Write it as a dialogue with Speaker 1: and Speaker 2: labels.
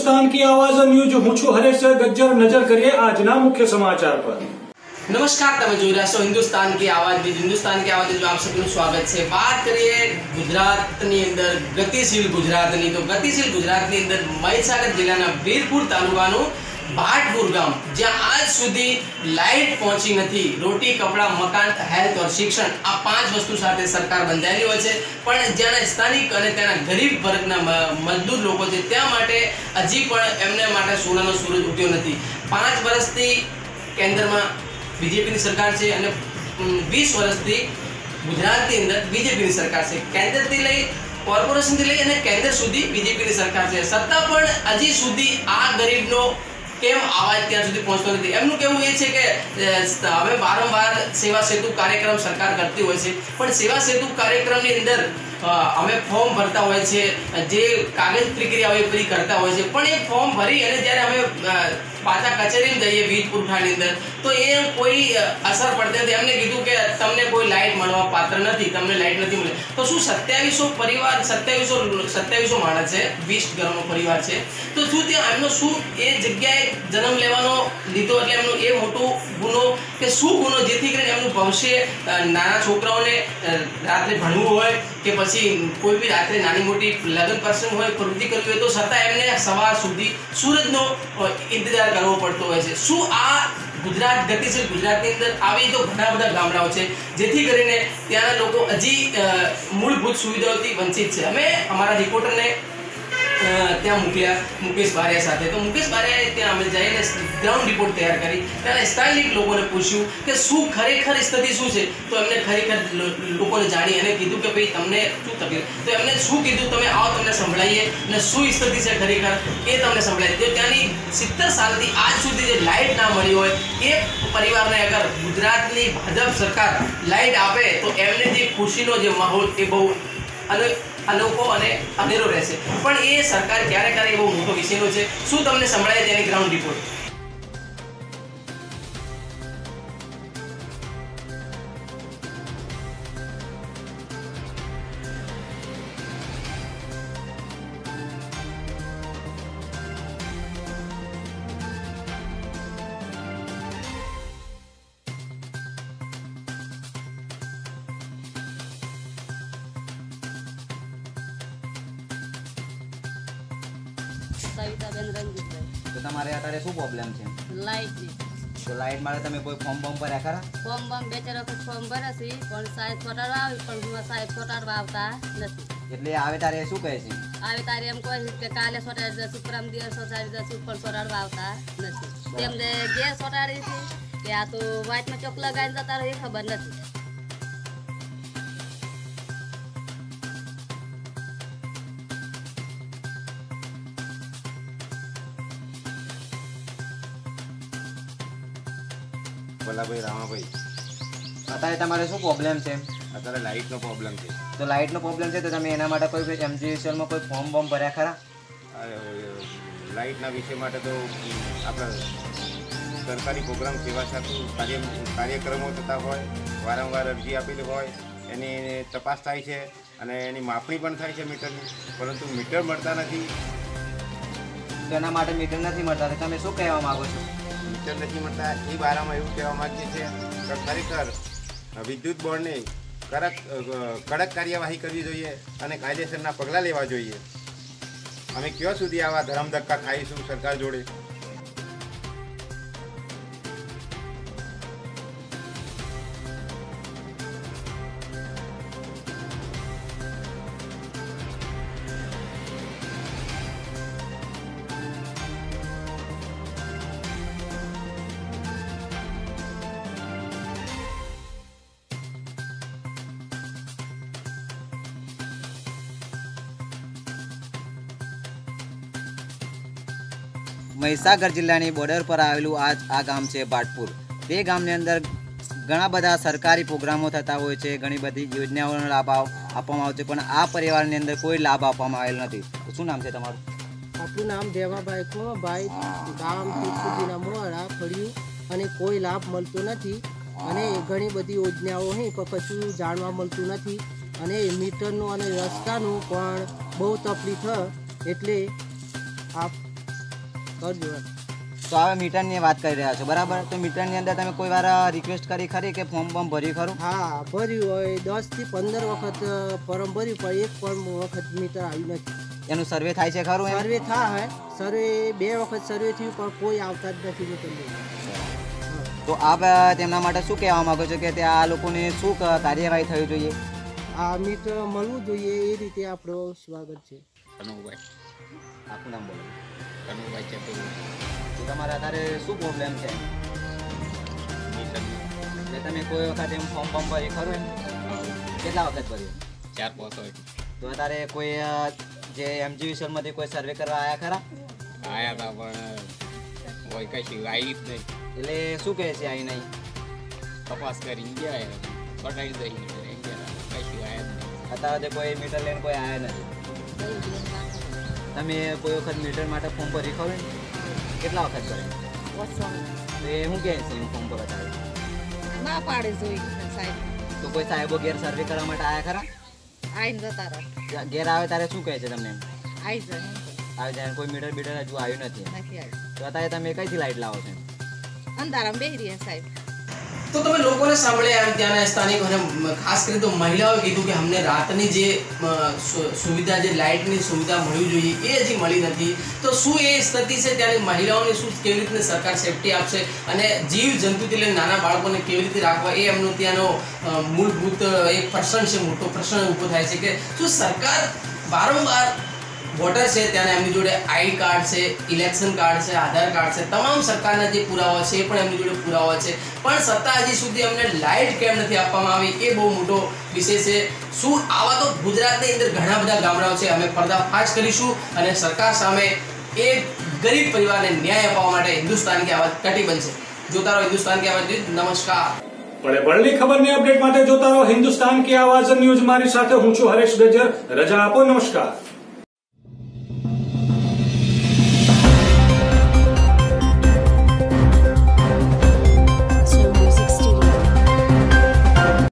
Speaker 1: હિન્દુસ્તાન કી આવાજ ન્યૂઝ હું છું હરેશ ગજ્જર નજર કરીએ આજના મુખ્ય સમાચાર પર
Speaker 2: નમસ્કાર તમે જોઈ રહ્યા છો હિન્દુસ્તાન કી આવાજ હિન્દુસ્તાન કી આવાજ આપ સૌનું સ્વાગત છે વાત કરીએ ગુજરાતની અંદર ગતિશીલ ગુજરાતની તો ગતિશીલ ગુજરાતની અંદર મહીસાગર જિલ્લાના વીરપુર તાલુકાનું ભાટપુર ગામ જ્યાં આજ સુધી લાઇટ પહોંચી નથી. રોટી, કપડાં, મકાન, હેલ્થ ઓર શિક્ષણ આ પાંચ વસ્તુ સાથે સરકાર બંધાયેલી હોય છે. પણ જ્યાંના સ્થાનિક અને ત્યાંના ગરીબ વર્ગના મજદૂર લોકો છે, ત્યાં માટે હજી પણ એમને માટે સોનાનો સૂરજ ઉઠ્યો નથી. પાંચ વર્ષથી કેન્દ્રમાં બીજેપીની સરકાર છે અને વીસ વર્ષથી ગુજરાતની અંદર બીજેપીની સરકાર છે. કેન્દ્રથી લઈ, કોર્પોરેશનથી લઈ અને કેન્દ્ર સુધી બીજેપીની સરકાર છે. સત્તા પણ હજી સુધી આ ગરીબનો કેમ અવાજ ત્યાં સુધી પહોંચતો નથી? એમનું કહેવું એ છે કે હવે વારંવાર સેવા સેતુ કાર્યક્રમ સરકાર કરતી હોય છે. પણ સેવા સેતુ કાર્યક્રમની અંદર અમે ફોર્મ ભરતા હોય છે, જે કાગજ પ્રક્રિયા હોય એ બધી કરતા હોય છે. પણ એ ફોર્મ ભરી અને જ્યારે અમે પાછા કચેરી જઈએ વીજ પુરવઠાની અંદર તો એ કોઈ અસર પડતી નથી. એમને કીધું કે તમને કોઈ લાઇટ મળવા પાત્ર નથી તમને લાઇટ નથી મળે. તો શું સત્યાવીસો પરિવાર સત્યાવીસો સત્યાવીસો માણસ છે વીસ ઘરનો પરિવાર છે. તો શું ત્યાં એમનો શું એ જગ્યાએ જન્મ લેવાનો લીધો? એટલે એમનો એ મોટો ગુનો કે શું ગુનો જેથી કરીને એમનું ભવિષ્ય નાના છોકરાઓને રાત્રે ભણવું હોય કે પછી કોઈ બી રાત્રે નાની મોટી લગ્ન પ્રસંગ હોય પ્રવૃત્તિ કરવી હોય તો છતાં એમને સવાર સુધી સૂરજનો અ, કરવો પડતો હોય છે. શું આ ગુજરાત ગતિશીલ ગુજરાતની અંદર આવી તો ઘણા બધા ગામડાઓ છે, જેથી કરીને ત્યાંના લોકો હજી મૂળભૂત સુવિધાઓથી વંચિત છે. અમે અમારા રિપોર્ટરને ત્યાં મૂક્યા મુકેશ બારિયા સાથે. તો મુકેશ બારિયાએ ત્યાં અમે જઈને ગ્રાઉન્ડ રિપોર્ટ તૈયાર કરી. ત્યારે સ્થાનિક લોકોને પૂછ્યું કે શું ખરેખર સ્થિતિ શું છે? તો એમને ખરેખર લોકોને જાણી અને કીધું કે ભાઈ, તમને શું તકલીફ? તો એમને શું કીધું? તમે આવો, તમને સંભળાઈએ. અને શું સ્થિતિ છે ખરેખર? એ તમને સંભળાય. તો ત્યાંની સિત્તેર સાલથી આજ સુધી જે લાઇટ ના મળી હોય, એ પરિવારને અગર ગુજરાતની ભાજપ સરકાર લાઇટ આપે, તો એમને જે ખુશીનો જે માહોલ, એ બહુ અનોખો અને અનેરો રહેશે. પણ એ સરકાર ક્યારે ક્યારે એવો મોટો વિષયનો છે? શું તમને સંભળાય તેની ગ્રાઉન્ડ રિપોર્ટ
Speaker 3: સવિતાબેન રંજીતભાઈ
Speaker 4: તો તમારે અત્યારે શું પ્રોબ્લેમ છે?
Speaker 3: લાઈટની
Speaker 4: તો લાઇટ માટે તમે કોઈ ફોર્મ બોર્મ ભર્યા ખરા?
Speaker 3: ફોર્મ બમ બે ચાર વખત ફોર્મ ભરે છે પણ સાહેબ ચોટાડવા આવી પણ સાહેબ ચોટાડવા આવતા નથી.
Speaker 4: એટલે આવે તારે શું કહે છે?
Speaker 3: આવી તારે એમ કહે છે કે કાલે ચોટાડી જશું પરમ દિવસ ચોટાડી જશું પણ ચોટાડવા આવતા નથી. તેમને જે ચોટાડી છે કે આ તો વાઇટમાં ચોક લગાવીને જતા રહે ખબર નથી.
Speaker 5: ભલાભાઈ રામાભાઈ
Speaker 4: અત્યારે તમારે શું પ્રોબ્લેમ છે?
Speaker 5: અત્યારે લાઇટનો પ્રોબ્લેમ છે.
Speaker 4: તો લાઇટનો પ્રોબ્લેમ છે તો તમે એના માટે કોઈ એમજીએસએલમાં કોઈ ફોર્મ બોર્મ ભર્યા ખરા?
Speaker 5: લાઇટના વિષય માટે તો આપણા સરકારી પ્રોગ્રામ સેવા સાથે કાર્ય કાર્યક્રમો થતા હોય વારંવાર અરજી આપેલી હોય એની તપાસ થાય છે અને એની માપણી પણ થાય છે મીટરની. પરંતુ મીટર મળતા નથી.
Speaker 4: તેના માટે મીટર નથી મળતા. તમે શું કહેવા માંગો છો?
Speaker 5: મીટર નથી મળતા, એ બારામાં એવું કહેવા માગીએ છીએ કે ખરેખર વિદ્યુત બોર્ડને કડક કડક કાર્યવાહી કરવી જોઈએ અને કાયદેસરના પગલાં લેવા જોઈએ. અમે ક્યાં સુધી આવા ધરમ ધક્કા ખાઈશું સરકાર જોડે?
Speaker 4: મહીસાગર જિલ્લાની બોર્ડર પર આવેલું આ આ ગામ છે ભાટપુર તે ગામની અંદર ઘણા બધા સરકારી પ્રોગ્રામો થતા હોય છે, ઘણી બધી યોજનાઓનો લાભ આપવામાં આવે છે, પણ આ પરિવારની અંદર કોઈ લાભ આપવામાં આવેલ નથી. શું નામ છે તમારું?
Speaker 6: આપણું નામ દેવાભાઈ કો ભાઈ ગામ તીર્થુજીના મોડા ફળ્યું, અને કોઈ લાભ મળતો નથી. અને ઘણી બધી યોજનાઓ અહીં કશું જાણવા મળતું નથી. અને મીટરનું અને રસ્તાનું પણ બહુ તકલીફ એટલે આપ કરજો
Speaker 4: તો હવે મીટરની વાત કરી રહ્યા છો બરાબર? તો મીટરની અંદર તમે કોઈ વાર રિક્વેસ્ટ કરી ખરી કે ફોર્મ બોર્મ ભર્યું ખરું?
Speaker 6: હા ભર્યું હોય. દસથી પંદર વખત ફોર્મ ભર્યું પણ એક ફોર્મ વખત મીટર આવ્યું નથી.
Speaker 4: એનું સર્વે થાય છે ખરું
Speaker 6: સર્વે થાય સર્વે બે વખત સર્વે થયું પણ કોઈ આવતા જ નથી
Speaker 4: તો આપ તેમના માટે શું કહેવા માંગો છો કે ત્યાં આ લોકોને શું કાર્યવાહી થવી જોઈએ?
Speaker 6: આ મીટર મળવું જોઈએ એ રીતે આપણો સ્વાગત છે.
Speaker 4: આપનું નામ બોલો.
Speaker 7: કનુભાઈ ચતુર્વેદી
Speaker 4: તો તમારે અત્યારે શું પ્રોબ્લેમ છે? એટલે તમે કોઈ વખત એમ ફોર્મ ફોર્મ ભરી ખરું એમ? કેટલા વખત ભર્યું?
Speaker 7: ચાર પાંચ હોય.
Speaker 4: તો અત્યારે કોઈ જે જે એમજીવીસલમાંથી કોઈ સર્વે કરવા આવ્યા ખરા?
Speaker 7: આવ્યા હતા પણ કોઈ કશું આવી જ નહીં.
Speaker 4: એટલે શું કહે છે આવી નહીં?
Speaker 7: તપાસ કરી ગયા કટાઈ દઈ
Speaker 4: અત્યારે કોઈ મીટર લઈને કોઈ આવ્યા નથી? તમે કોઈ વખત મીટર માટે ફોર્મ ભરી એમ? કેટલા વખત ભરે એ હું કહે છે ફોર્મ ભરવા તારે
Speaker 8: ના પાડે જોઈ સાહેબ.
Speaker 4: તો કોઈ સાહેબો ઘેર સર્વે કરવા માટે આવ્યા ખરા?
Speaker 8: આવીને જતા રહે.
Speaker 4: ઘેર આવે ત્યારે શું કહે છે તમને?
Speaker 8: આવી જાય.
Speaker 4: આવે ત્યારે કોઈ મીટર બીટર હજુ આવ્યું નથી.
Speaker 8: નથી
Speaker 4: તો અત્યારે તમે કઈથી લાઈટ લાવો છો
Speaker 8: અંધારામાં બેહી રહ્યા સાહેબ.
Speaker 2: તો તમે લોકોને સાંભળ્યા એમ ત્યાંના સ્થાનિકો અને ખાસ કરીને તો મહિલાઓએ કીધું કે અમને રાતની જે સુવિધા જે લાઇટની સુવિધા મળવી જોઈએ એ હજી મળી નથી. તો શું એ સ્થિતિ છે? ત્યારે મહિલાઓને શું કેવી રીતે સરકાર સેફટી આપશે? અને જીવ જંતુથી લઈને નાના બાળકોને કેવી રીતે રાખવા? એ એમનો ત્યાંનો મૂળભૂત એક પ્રશ્ન છે, મોટો પ્રશ્ન ઊભો થાય છે કે શું સરકાર વારંવાર વોટર છે ત્યાં એમની જોડે આઈડી કાર્ડ છે ઇલેક્શન કાર્ડ છે, આધાર કાર્ડ છે, તમામ સરકારના જે પુરાવા છે એ પણ એમની જોડે પુરાવા છે. પણ સત્તા હજી સુધી અમને લાઇટ કેમ નથી આપવામાં આવી એ બહુ મોટો વિષય છે. શું આવા તો ગુજરાતની અંદર ઘણા બધા ગામડાઓ છે, અમે પર્દાફાશ કરીશું અને સરકાર સામે એ ગરીબ પરિવારને ન્યાય અપાવવા માટે હિન્દુસ્તાન કે આવાજ કટિબંધ છે. જોતા રહો હિન્દુસ્તાન કે આવાજ નમસ્કાર.
Speaker 1: પડે પડલી ખબરની અપડેટ માટે જોતા રહો હિન્દુસ્તાન કે આવાજ ન્યૂઝ મારી સાથે હું છું હરેશ ગજર. રજા આપો નમસ્કાર.